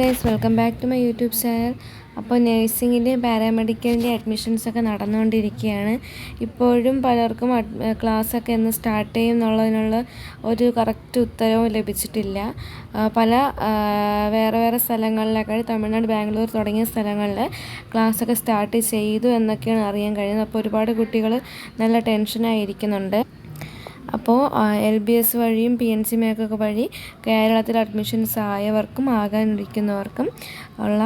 Guys welcome back to my YouTube channel. അപ്പോൾ നേഴ്സിങ്ങിന്റെ പാരാമെഡിക്കലിന്റെ അഡ്മിഷൻസൊക്കെ നടന്നുകൊണ്ടിരിക്കുകയാണ്. ഇപ്പോഴും പലർക്കും ക്ലാസ്സൊക്കെ എന്ന് സ്റ്റാർട്ട് ചെയ്യും എന്നുള്ളതിനുള്ള ഒരു കറക്റ്റ് ഉത്തരവും ലഭിച്ചിട്ടില്ല. പല വേറെ വേറെ സ്ഥലങ്ങളിലൊക്കെ തമിഴ്നാട് ബാംഗ്ലൂർ തുടങ്ങിയ സ്ഥലങ്ങളിൽ ക്ലാസ്സൊക്കെ സ്റ്റാർട്ട് ചെയ്തു എന്നൊക്കെയാണ് അറിയാൻ കഴിയുന്നത്. അപ്പോൾ ഒരുപാട് കുട്ടികൾ നല്ല ടെൻഷനായിരിക്കുന്നുണ്ട് അപ്പോൾ എൽ ബി എസ് വഴിയും പി എൻ സി മേക്കൊക്കെ വഴി കേരളത്തിൽ അഡ്മിഷൻസ് ആയവർക്കും ആകാനിരിക്കുന്നവർക്കും ഉള്ള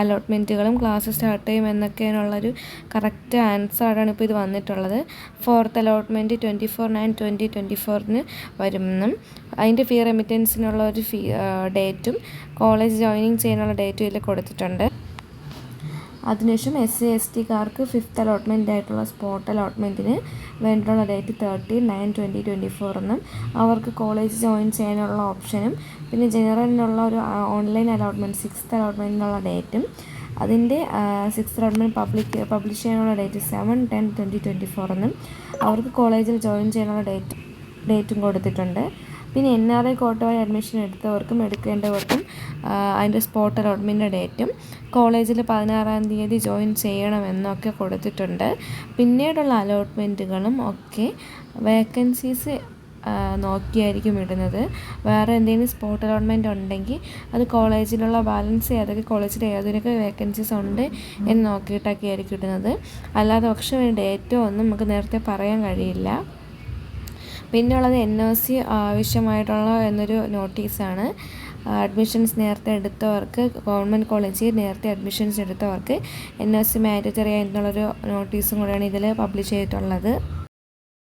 അലോട്ട്മെന്റുകളും ക്ലാസ് സ്റ്റാർട്ട് ചെയ്യും എന്നൊക്കെയാണുള്ളൊരു കറക്റ്റ് ആൻസറാണ് ഇപ്പോൾ ഇത് വന്നിട്ടുള്ളത്. Fourth allotment twenty four nine twenty twenty ഫോറിന് വരുമെന്നും അതിന്റെ ഫീ റെമിറ്റൻസിനുള്ള ഒരു ഫീ ഡേറ്റും കോളേജ് ജോയിനിങ് ചെയ്യാനുള്ള ഡേറ്റും ഇതിൽ കൊടുത്തിട്ടുണ്ട്. അതിനുശേഷം എസ് സി എസ് ടിക്കാർക്ക് ഫിഫ്ത്ത് അലോട്ട്മെന്റ് ആയിട്ടുള്ള സ്പോട്ട് അലോട്ട്മെന്റിന് വേണ്ടിയുള്ള date thirty nine twenty twenty four എന്നും അവർക്ക് കോളേജ് ജോയിൻ ചെയ്യാനുള്ള ഓപ്ഷനും പിന്നെ ജനറലിനുള്ള ഒരു ഓൺലൈൻ അലോട്ട്മെന്റ് സിക്സ്ത് അലോട്ട്മെന്റിനുള്ള ഡേറ്റും അതിന്റെ സിക്സ് അലോട്ട്മെന്റ് പബ്ലിക് പബ്ലിഷ് ചെയ്യാനുള്ള date seven ten twenty twenty four എന്നും അവർക്ക് കോളേജിൽ ജോയിൻ ചെയ്യാനുള്ള ഡേറ്റ് ഡേറ്റും കൊടുത്തിട്ടുണ്ട്. പിന്നെ എൻ ആർ ഐ കോട്ടവായി അഡ്മിഷൻ എടുത്തവർക്കും എടുക്കേണ്ടവർക്കും അതിന്റെ സ്പോട്ട് അലോട്ട്മെന്റ് ഡേറ്റും കോളേജിൽ പതിനാറാം തീയതി ജോയിൻ ചെയ്യണമെന്നൊക്കെ കൊടുത്തിട്ടുണ്ട്. പിന്നീടുള്ള അലോട്ട്മെന്റുകളും ഒക്കെ വേക്കൻസീസ് നോക്കിയായിരിക്കും ഇടുന്നത്. വേറെ എന്തെങ്കിലും സ്പോട്ട് അലോട്ട്മെന്റ് ഉണ്ടെങ്കിൽ അത് കോളേജിലുള്ള ബാലൻസ് ഏതൊക്കെ കോളേജിൽ ഏതൊക്കെ വേക്കൻസീസ് ഉണ്ട് എന്ന് നോക്കിയിട്ടൊക്കെ ആയിരിക്കും ഇടുന്നത്. അല്ലാതെ പക്ഷേ ഡേറ്റോ ഒന്നും നമുക്ക് നേരത്തെ പറയാൻ കഴിയില്ല. പിന്നെയുള്ളത് എൻ ഒ സി ആവശ്യമായിട്ടുള്ള എന്നൊരു നോട്ടീസാണ്. അഡ്മിഷൻസ് നേരത്തെ എടുത്തവർക്ക് ഗവൺമെന്റ് കോളേജിൽ നേരത്തെ അഡ്മിഷൻസ് എടുത്തവർക്ക് എൻ ഒ സി മാൻഡറ്ററി ആയിട്ടുള്ളൊരു നോട്ടീസും കൂടെയാണ് ഇതിൽ പബ്ലിഷ് ചെയ്തിട്ടുള്ളത്.